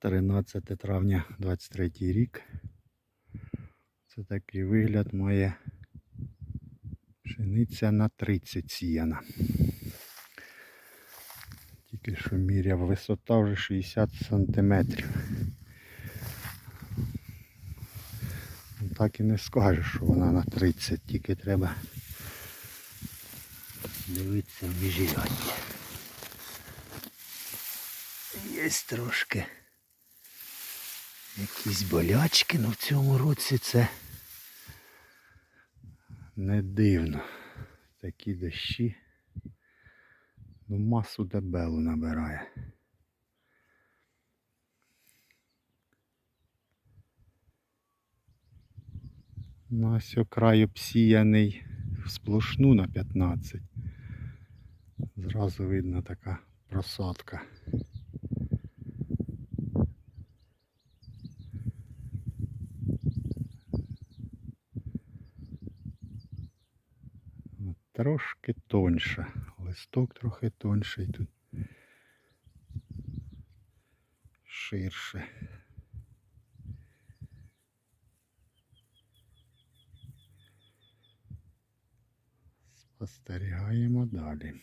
13 травня 23 рік. Це такий вигляд має пшениця на 30 сіяна. Тільки що міряв висота вже 60 сантиметрів. Ну, Так і не скажеш, що вона на 30, тільки треба дивитися в міжрядді. Є трошки якісь болячки, але в цьому році це не дивно. Такі дощі. Ну, масу дебелу набирає. Ну, ось окрай обсіяний сплошну на 15. Зразу видно така просадка. Трошки тоньше. Листок трохи тонший тут. Ширше. Спостерігаємо далі.